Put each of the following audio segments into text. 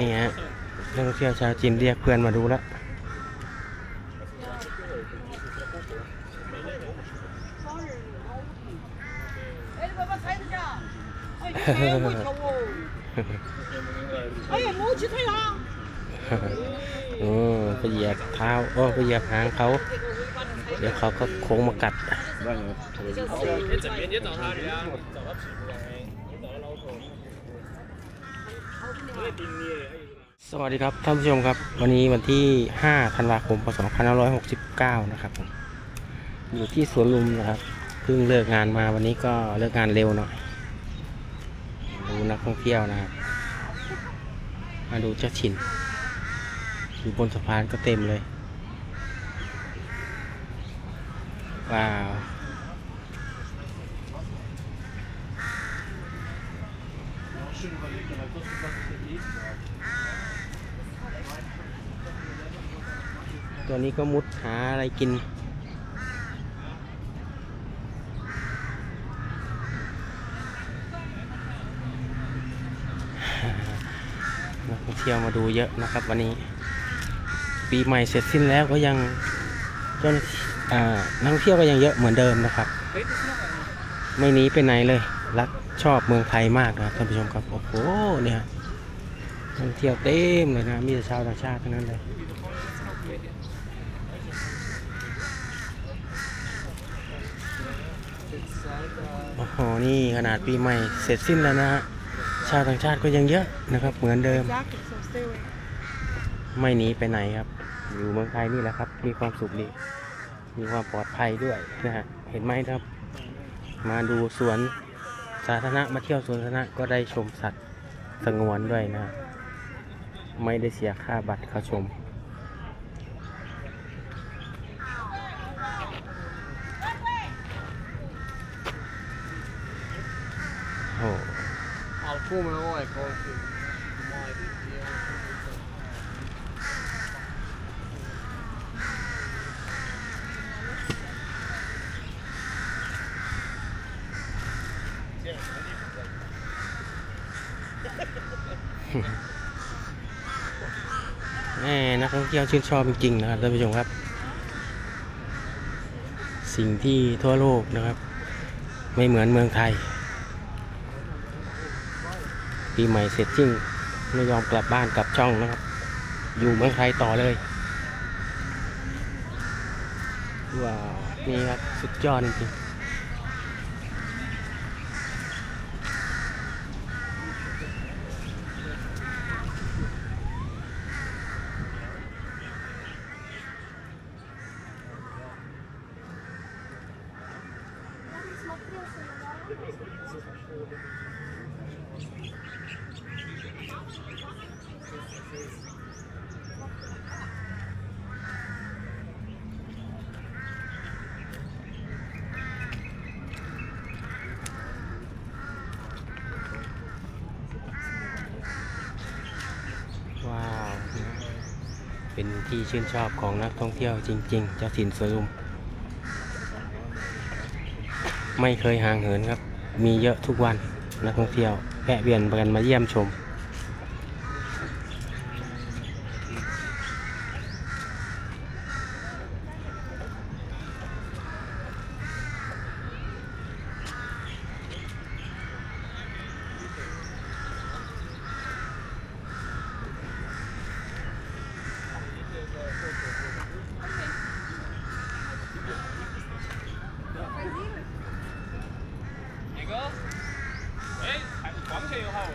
นี่ฮะนักท่องเที่ยวชาวจีนเรียกเพื่อนมาดูแล้วโอ้ไปเหยียบเท้าโอ้ไปเหยียบหางเขา เดี๋ยวเขาก็โค้งมากัด สวัสดีครับท่านผู้ชมครับ วันนี้วันที่ 5 ธันวาคม พศ 2569 นะครับผมอยู่ที่สวนลุมนะครับเพิ่งเลิกงานมาวันนี้ก็เลิกงานเร็วหน่อยดูนักท่องเที่ยวนะครับมาดูเจ้าถิ่นอยู่บนสะพานก็เต็มเลยว้าว ตัวนี้ก็มุดหาอะไรกิน นักท่องเที่ยวมาดูเยอะนะครับวันนี้ ปีใหม่เสร็จสิ้นแล้วก็ยังเจ้าหน้าที่อ่านักท่องเที่ยวก็ยังเยอะเหมือนเดิมนะครับ ไม่หนีไปไหนเลย รักชอบเมืองไทยมากนะท่านผู้ชมครับ โอ้โหเนี่ยนักท่องเที่ยวเต็มเลยนะ มีแต่ชาวต่างชาติทั้งนั้นเลย โอ้นี่ขนาดปีใหม่เสร็จสิ้นแล้วนะฮะ ชาวต่างชาติก็ยังเยอะนะครับ เหมือนเดิม ไม่หนีไปไหนครับ อยู่เมืองไทยนี่แหละครับ มีความสุขดี มีความปลอดภัยด้วยนะฮะ เห็นไหมครับ มาดูสวนสาธารณะมาเที่ยวสวนสาธารณะก็ได้ชมสัตว์สงวนด้วยนะ ไม่ได้เสียค่าบัตรเข้าชม โอ้ Kom en AIK. Yeah. แหมนักท่องเที่ยวชื่นชอบจริงๆนะครับท่านผู้ชมครับ สิ่งที่ทั่วโลกนะครับ ไม่เหมือนเมืองไทย ปีใหม่เสร็จจริงไม่ยอมกลับบ้านกลับช่องนะครับ อยู่เมืองไทยต่อเลยว้าวนี่ครับสุดยอดจริง ว้าวนะเป็นที่ชื่นชอบของนักท่องเที่ยวจริงๆเจ้าถิ่นสวนลุม ไม่เคยห่างเหินครับ มีเยอะทุกวันนักท่องเที่ยวแวะเวียนกันมาเยี่ยมชม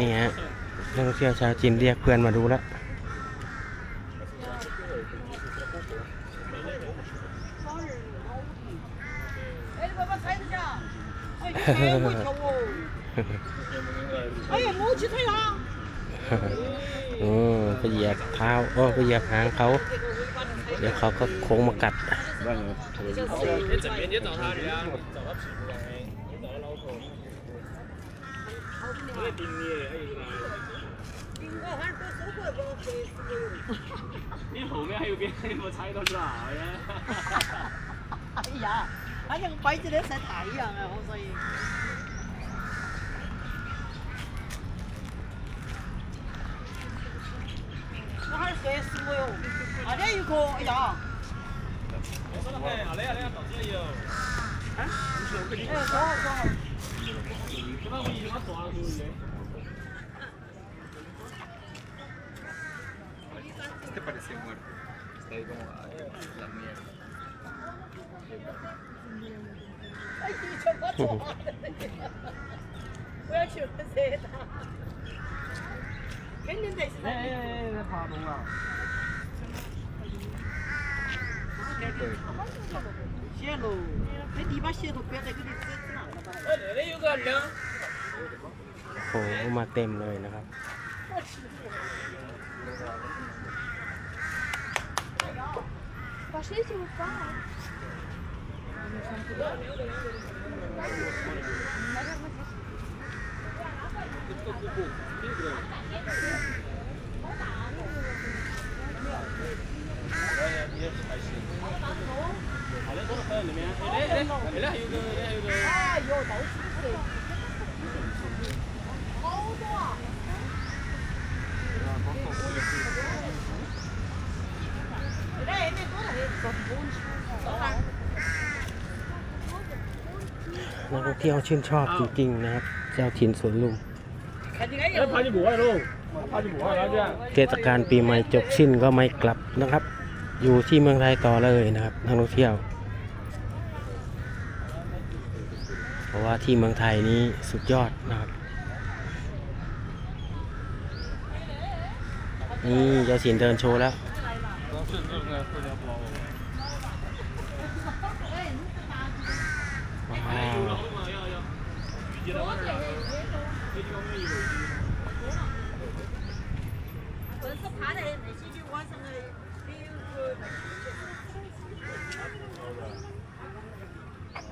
นี่ฮะนักท่องเที่ยวชาวจีนเรียกเพื่อนมาดูแล้วเฮ้ยไปเหยียบเท้าโอ้ไปเหยียบหางเขา เดี๋ยวเขาก็โค้งมากัด 你后面还有别人没踩到是吧？哎呀，哎呀，他像杯子在晒太阳啊，我说你。那儿摔死我哟！那边有个，哎呀。我说的很，那里啊那里到处都有。啊？哎，坐好坐好。Este parece muerto. Está ahí como a la mierda. Ay, bicho, macho. Voy a chupar 했는데 있어. 네, 네, 네, 바로 와. 시엘로. 那你把线路别在给你指指哪了吧？哎，那里有个梁。 โอ้โหมาเต็มเลยนะครับ Пошлите в парк. Hãy 哎 นักท่องเที่ยวชื่นชอบจริงๆนะครับ เจ้าถิ่นสวนลุม,เทศกาลปีใหม่จบสิ้นก็ไม่กลับนะครับ อยู่ที่เมืองไทยต่อเลยนะครับนักท่องเที่ยว ว่าที่เมืองไทยนี้สุดยอดนะครับ นี่เจ้าสินเดินโชว์แล้ว ว้าว 本是爬的那些就晚上的，比如说。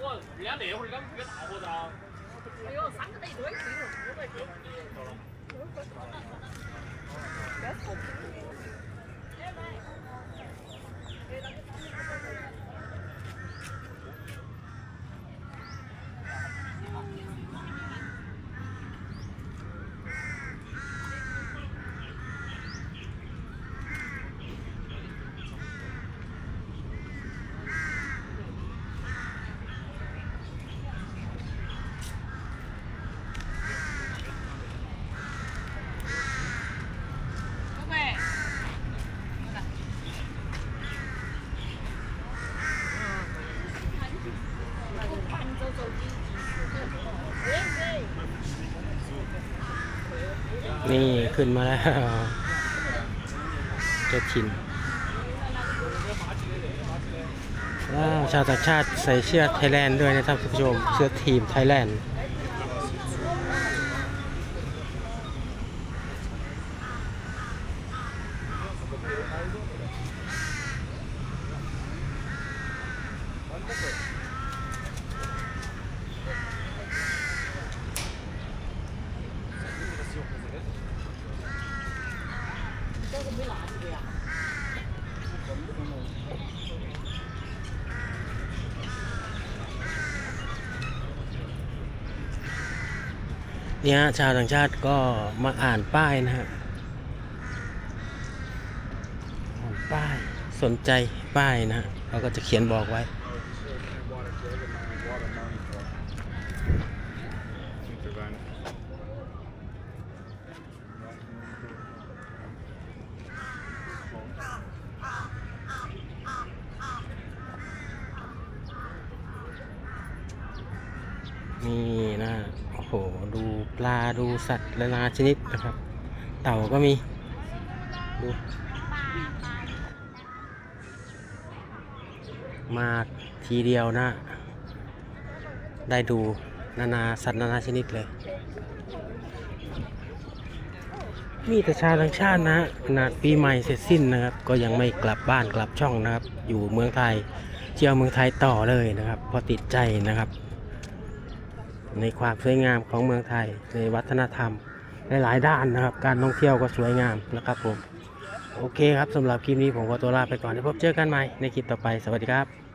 我人家那会儿刚不个大伙打。哎呦，三个在一堆，个。 นี่ขึ้นมาแล้วเจ้าถิ่นว้าวชาวต่างชาติใส่เสื้อไทยแลนด์ด้วยนะครับคุณผู้ชมเสื้อทีมไทยแลนด์ เนี่ยชาวต่างชาติก็มาอ่านป้ายนะฮะอ่านป้ายสนใจป้ายนะฮะเขาก็จะเขียนบอกไว้ นี่นะ โอ้โห ดูปลา ดูสัตว์นานาชนิดนะครับ เต่าก็มีดูมาทีเดียวนะ ได้ดูนานาสัตว์นานาชนิดเลย มีแต่ชาวต่างชาตินะขนาดปีใหม่เสร็จสิ้นนะครับ ก็ยังไม่กลับบ้านกลับช่องนะครับ อยู่เมืองไทย เที่ยวเมืองไทยต่อเลยนะครับ พอติดใจนะครับ ในความสวยงามของเมืองไทย ในวัฒนธรรมหลายๆด้านนะครับ การท่องเที่ยวก็สวยงามนะครับผม โอเคครับสำหรับคลิปนี้ผมขอตัวลาไปก่อนแล้วพบเจอกันใหม่ในคลิปต่อไปสวัสดีครับ